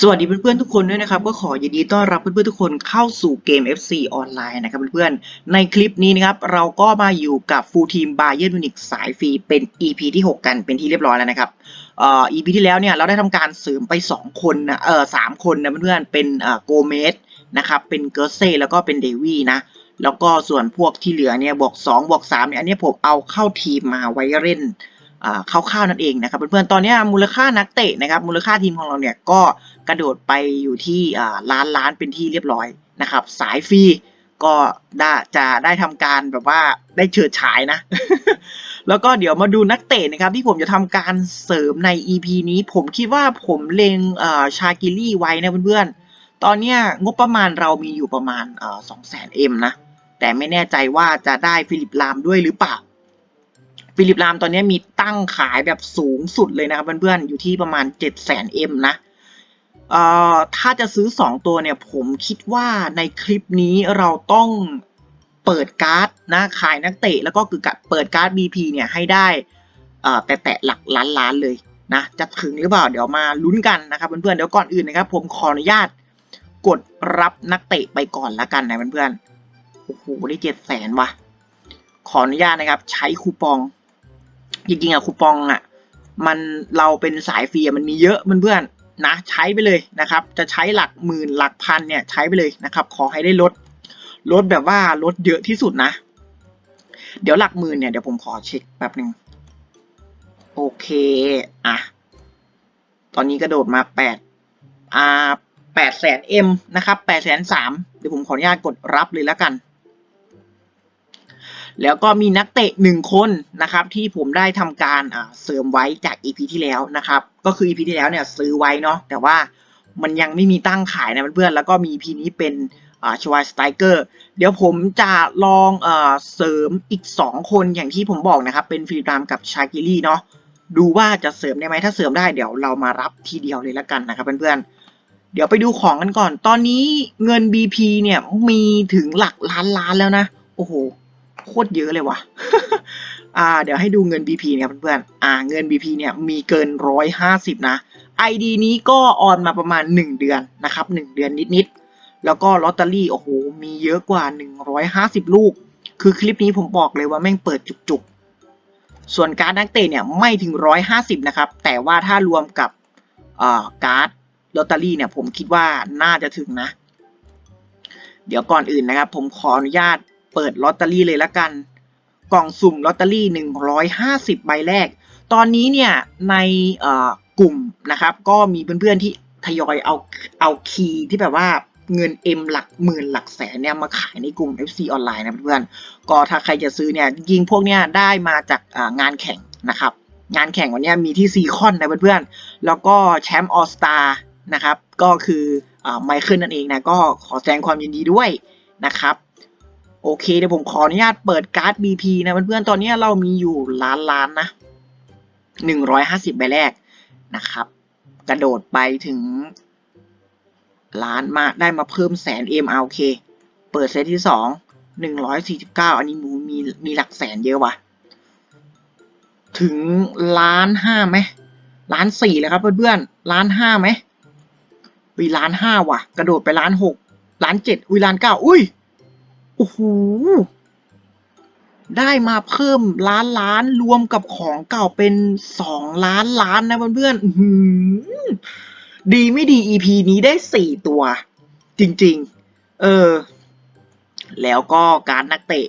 สวัสดีเพื่อนๆทุกคนด้วยนะครับ ก็ขอยินดีต้อนรับเพื่อนๆทุกคนเข้าสู่เกม FC ออนไลน์นะครับเพื่อนๆในคลิปนี้นะครับเราก็มาอยู่กับฟูลทีมบาเย r n น m ิ n สายฟรีเป็น EP ที่ 6 กันเป็นที่เรียบร้อยแล้วนะครับเอ่อ EP ที่แล้วเนี่ยเราได้ทำการเสริมไป 2 คนนะเออสามคนนะเพื่อนๆเป็นเอ่อโกเมสนะครับเป็นเกอร์เซ่แล้วก็เป็นเดวี่นะแล้วก็ส่วนพวกที่เหลือเนี่ยบวก2บวก3เนี่ยอันนี้ผมเอาเข้าทีมมาไว้เล่นอ่าคร่าวๆนั่นเองนะครับเพื่อนๆตอนนี้มูลค่านักเตะนะครับมูลค่าทีมของเราเนี่ยก็ กระโดดไปอยู่ที่อ่าล้านล้านเป็นที่เรียบร้อยนะครับ สายฟรีก็ได้จะได้ทำการแบบว่าได้เฉิดฉายนะ แล้วก็เดี๋ยวมาดูนักเตะนะครับ ที่ผมจะทำการเสริมใน EP นี้ ผมคิดว่าผมเลงอ่าชากิลี่ไว้นะเพื่อนๆ ตอนนี้งบประมาณเรามีอยู่ประมาณสองแสนเอ็มนะ แต่ไม่แน่ใจว่าจะได้ฟิลิปลามด้วยหรือเปล่า ฟิลิปลามตอนนี้มีตั้งขายแบบสูงสุดเลยนะครับเพื่อนๆ อยู่ที่ประมาณ7 0 0 0 0 0 M นะ เอ่อถ้าจะซื้อ 2 ตัวเนี่ยผมคิดว่าในคลิปนี้เราต้องเปิดการ์ดนะขายนักเตะ แล้วก็คือกับเปิดการ์ด BP เนี่ยให้ได้เอ่แต่แตะหลักล้านล้านเลยนะจะถึงหรือเปล่าเดี๋ยวมาลุ้นกันนะครับเพื่อนๆเดี๋ยวก่อนอื่นนะครับ ผมขออนุญาตกดรับนักเตะไปก่อนละกันนะเพื่อนๆโอ้โหได้เจ็ดแสนว่ะขออนุญาตนะครับ ใช้คูปอง จริงๆอะคูปองอะมันเราเป็นสายฟรีมันมีเยอะเพื่อนๆ นะใช้ไปเลยนะครับ จะใช้หลักหมื่นหลักพันเนี่ยใช้ไปเลยนะครับ ขอให้ได้ลดลดแบบว่าลดเยอะที่สุดนะ เดี๋ยวหลักหมื่นเนี่ยเดี๋ยวผมขอเช็คแป๊บหนึ่งโอเคอะตอนนี้กระโดดมาแปดอ่าแปดแสนเอ็มนะครับแปดแสนสามเดี๋ยวผมขออนุญาตกดรับเลยแล้วกัน แล้วก็มีนักเตะหนึ่งคนนะครับที่ผมได้ทำการเสริมไว้จาก EP ที่แล้วนะครับ ก็คือ EP ที่แล้วเนี่ยซื้อไว้เนาะแต่ว่ามันยังไม่มีตั้งขายนะเพื่อนๆแล้วก็มี EP นี้เป็นชวายสไตเกอร์เดี๋ยวผมจะลองเอ่อเสริมอีก 2 คนอย่างที่ผมบอกนะครับ เป็นฟิลิปรามกับชากิลี่เนาะดูว่าจะเสริมได้ไหมถ้าเสริมได้เดี๋ยวเรามารับทีเดียวเลยละกันนะครับเพื่อนๆเดี๋ยวไปดูของกันก่อน ตอนนี้เงิน BP เนี่ยมีถึงหลักล้านล้านแล้วนะ โอ้โห โคตรเยอะเลยว่ะ อ่า เดี๋ยวให้ดูเงิน BP เนี่ยเพื่อนๆ อ่า เงิน BP เนี่ยมีเกินร้อยห้าสิบนะ ID นี้ก็ออนมาประมาณหนึ่งเดือนนะครับหนึ่งเดือนนิดๆ แล้วก็ลอตเตอรี่ โอ้โห มีเยอะกว่าหนึ่งร้อยห้าสิบลูก คือคลิปนี้ผมบอกเลยว่าแม่งเปิดจุกๆ ส่วนการ์ดนักเตะเนี่ยไม่ถึงร้อยห้าสิบนะครับ แต่ว่าถ้ารวมกับอ่าการ์ดลอตเตอรี่เนี่ยผมคิดว่าน่าจะถึงนะ เดี๋ยวก่อนอื่นนะครับ ผมขออนุญาต เปิดลอตเตอรี่เลยละกัน กล่องสุ่มลอตเตอรี่ 150 ใบแรก ตอนนี้เนี่ยในกลุ่มนะครับก็มีเพื่อนๆที่ทยอยเอาเอาคีย์ที่แบบว่าเงิน M หลักหมื่นหลักแสนเนี่ยมาขายในกลุ่ม FC ออนไลน์นะเพื่อนๆก็ถ้าใครจะซื้อเนี่ยจริงพวกเนี้ยได้มาจากงานแข่งนะครับ งานแข่งวันนี้มีที่ซีคอนนะเพื่อนๆแล้วก็แชมป์ออสตานะครับก็คือไมเคิลนั่นเองนะก็ขอแสดงความยินดีด้วยนะครับ โอเคเดี๋ยวผมขออนุญาตเปิดการ์ด BP นะเพื่อนๆตอนนี้เรามีอยู่ล้านล้านนะหนึ่งร้อยห้าสิบใบแรกนะครับ กระโดดไปถึงล้านมาได้มาเพิ่มแสน M โอเค เปิดเซตที่สองหนึ่งร้อยสี่สิบเก้าอันนี้มูมีมีหลักแสนเยอะว่ะ ถึงล้านห้าไหมล้านสี่เลยครับเพื่อนๆล้านห้าไหมวีล้านห้าว่ะ กระโดดไปล้านหกล้านเจ็ดอุ้ยล้านเก้าอุ้ย โอ้โห ได้มาเพิ่มล้านล้านรวมกับของเก่าเป็นสองล้านล้านนะเพื่อนๆดีไม่ดี EP นี้ได้สี่ตัว จริง ๆ เออ แล้วก็การนักเตะ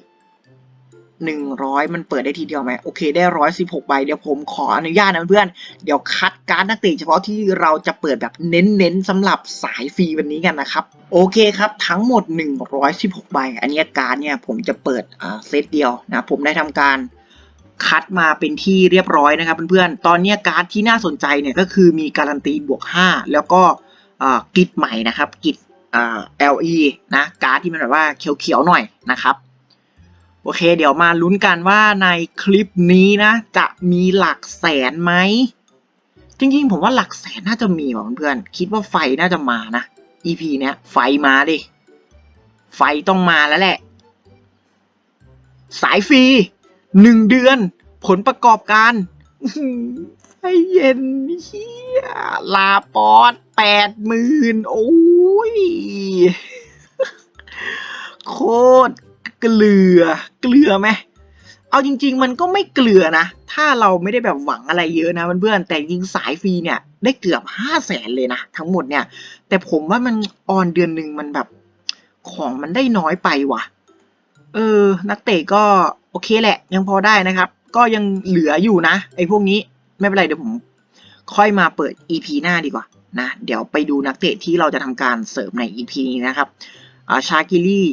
หนึ่งร้อยมันเปิดได้ทีเดียวไหมโอเคได้ร้อยสิบหกใบเดี๋ยวผมขออนุญาตนะเพื่อนเดี๋ยวคัดการนักเตะเฉพาะที่เราจะเปิดแบบเน้นๆสำหรับสายฟรีวันนี้กันนะครับ โอเคครับ ทั้งหมด 116 ใบ อันนี้การเนี่ยผมจะเปิดเซตเดียวนะผมได้ทำการคัดมาเป็นที่เรียบร้อยนะครับเพื่อนๆ ตอนนี้การ์ดที่น่าสนใจเนี่ยก็คือมีการันตีบวก 5 แล้วก็กิจใหม่นะครับกิจอ่า LE นะการ์ดที่มันแบบว่าเขียวๆหน่อยนะครับ โอเค เดี๋ยวมาลุ้นกันว่าในคลิปนี้นะ จะมีหลักแสนไหม จริงๆ ผมว่าหลักแสนน่าจะมีว่ะเพื่อนๆคิดว่าไฟน่าจะมานะ EP เนี้ย ไฟมาดิ ไฟต้องมาแล้วแหละ สายฟรีหนึ่งเดือน ผลประกอบการไฟเย็นเฮียลาปอดแปดหมื่นโอ้ยโคตร เกลือเกลือไหมเอาจริง ๆ มันก็ไม่เกลือนะ ถ้าเราไม่ได้แบบหวังอะไรเยอะนะเพื่อนๆแต่จริงสายฟรีเนี่ยได้เกือบห้าแสนเลยนะทั้งหมดเนี่ย แต่ผมว่ามันออนเดือนหนึ่งมันแบบของมันได้น้อยไปว่ะ เออ นักเตะก็โอเคแหละ ยังพอได้นะครับ ก็ยังเหลืออยู่นะไอ้พวกนี้ไม่เป็นไรเดี๋ยวผมค่อยมาเปิด EP หน้าดีกว่านะ เดี๋ยวไปดูนักเตะที่เราจะทำการเสริมใน EP นี้นะครับอาชากิลี่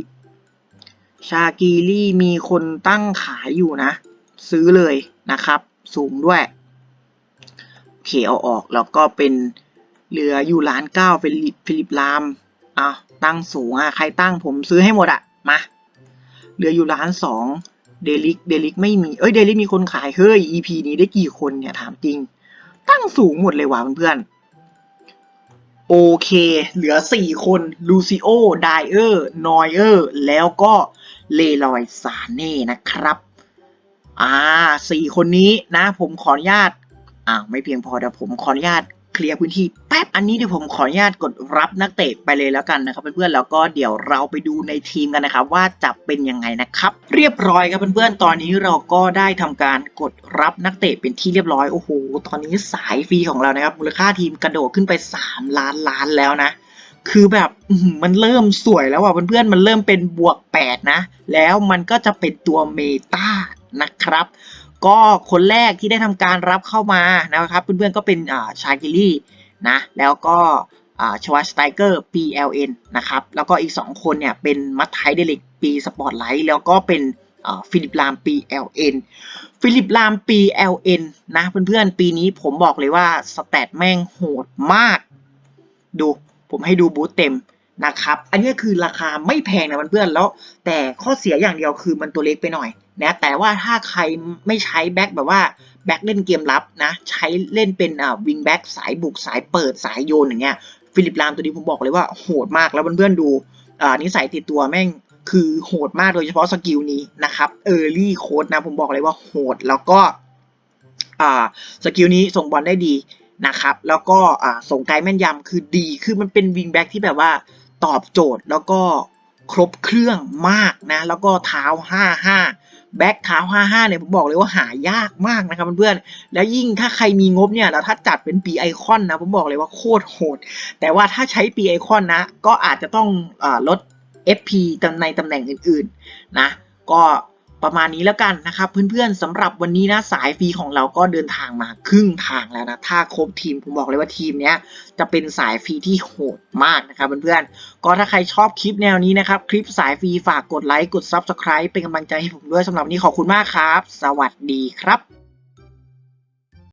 ชากิลี่มีคนตั้งขายอยู่นะ ซื้อเลยนะครับ สูงด้วยโอเคเอาออกแล้วก็เป็นเหลืออยู่ล้านเก้าเป็นฟิลิปลามอ้าตั้งสูงอะใครตั้งผมซื้อให้หมดอะมาเหลืออยู่ล้านสองเดลิกเดลิกไม่มีเอ้ยเดลิกมีคนขายเฮ้ย EP นี้ได้กี่คนเนี่ยถามจริง ตั้งสูงหมดเลยว่ะเพื่อนๆ โอเค เหลือ 4 คนลูซิโอไดเออร์นอยเออร์แล้วก็เลลอยซาเน่นะครับ อ่าสี่คนนี้นะ ผมขออนุญาตอ่าไม่เพียงพอแต่ผมขออนุญาต เคลียร์พื้นที่แป๊บอันนี้เดี๋ยวผมขออนุญาตกดรับนักเตะไปเลยแล้วกันนะครับเพื่อนๆแล้วก็เดี๋ยวเราไปดูในทีมกันนะครับว่าจะเป็นยังไงนะครับ เรียบร้อยครับเพื่อนๆตอนนี้เราก็ได้ทำการกดรับนักเตะเป็นที่เรียบร้อยโอ้โหตอนนี้สายฟรีของเรานะครับมูลค่าทีมกระโดดขึ้นไป 3 ล้านล้านแล้วนะคือแบบมันเริ่มสวยแล้วอะเพื่อนๆมันเริ่มเป็นบวก 8 นะ แล้วมันก็จะเป็นตัวเมตานะครับ ก็คนแรกที่ได้ทำการรับเข้ามานะครับเพื่อนๆก็เป็นอ่าชากิลี่นะแล้วก็ชวาสไตเกอร์ PLN นะครับแล้วก็อีก 2 คนเนี่ยเป็นมัตไทเดลิกปีสปอร์ตไลท์แล้วก็เป็นฟิลิปลาม PLN ฟิลิปลาม PLN นะเพื่อนๆ ปีนี้ผมบอกเลยว่าสแตทแม่งโหดมาก ดูผมให้ดูบูธเต็ม นะครับ อันนี้คือราคาไม่แพงนะเพื่อนๆแล้ว แต่ข้อเสียอย่างเดียวคือมันตัวเล็กไปหน่อยนะแต่ว่าถ้าใครไม่ใช้แบ็คแบบว่าแบ็คเล่นเกมรับนะ ใช้เล่นเป็นอ่าวิงแบ็กสายบุกสายเปิดสายโยนอย่างเงี้ยฟิลิปลามตัวนี้ผมบอกเลยว่าโหดมากแล้วเพื่อนๆดูอ่านิสัยติดตัวแม่งคือโหดมากโดยเฉพาะสกิลนี้นะครับเออร์ลี่โค้ดนะผมบอกเลยว่าโหดแล้วก็อ่าสกิลนี้ส่งบอลได้ดีนะครับ แล้วก็อ่าส่งไกลแม่นยำคือดี คือมันเป็นวิงแบ็กที่แบบว่า ตอบโจทย์แล้วก็ครบเครื่องมากนะ แล้วก็เท้า 55 แบ็คเท้า 55 เนี่ยผมบอกเลยว่าหายากมากนะครับเพื่อนๆ แล้วยิ่งถ้าใครมีงบเนี่ย แล้วถ้าจัดเป็นปีไอคอนนะ ผมบอกเลยว่าโคตรโหด แต่ว่าถ้าใช้ปีไอคอนนะ ก็อาจจะต้องอลด FP ในตำแหน่งอื่นๆ นะ ก็ ประมาณนี้แล้วกันนะครับเพื่อนๆสำหรับวันนี้นะสายฟรีของเราก็เดินทางมาครึ่งทางแล้วนะถ้าครบทีมผมบอกเลยว่าทีมเนี้ยจะเป็นสายฟรีที่โหดมากนะครับเพื่อนๆก็ถ้าใครชอบคลิปแนวนี้นะครับคลิปสายฟรีฝากกดไลค์กด Subscribe เป็นกำลังใจให้ผมด้วยสำหรับนี้ขอบคุณมากครับ สวัสดีครับ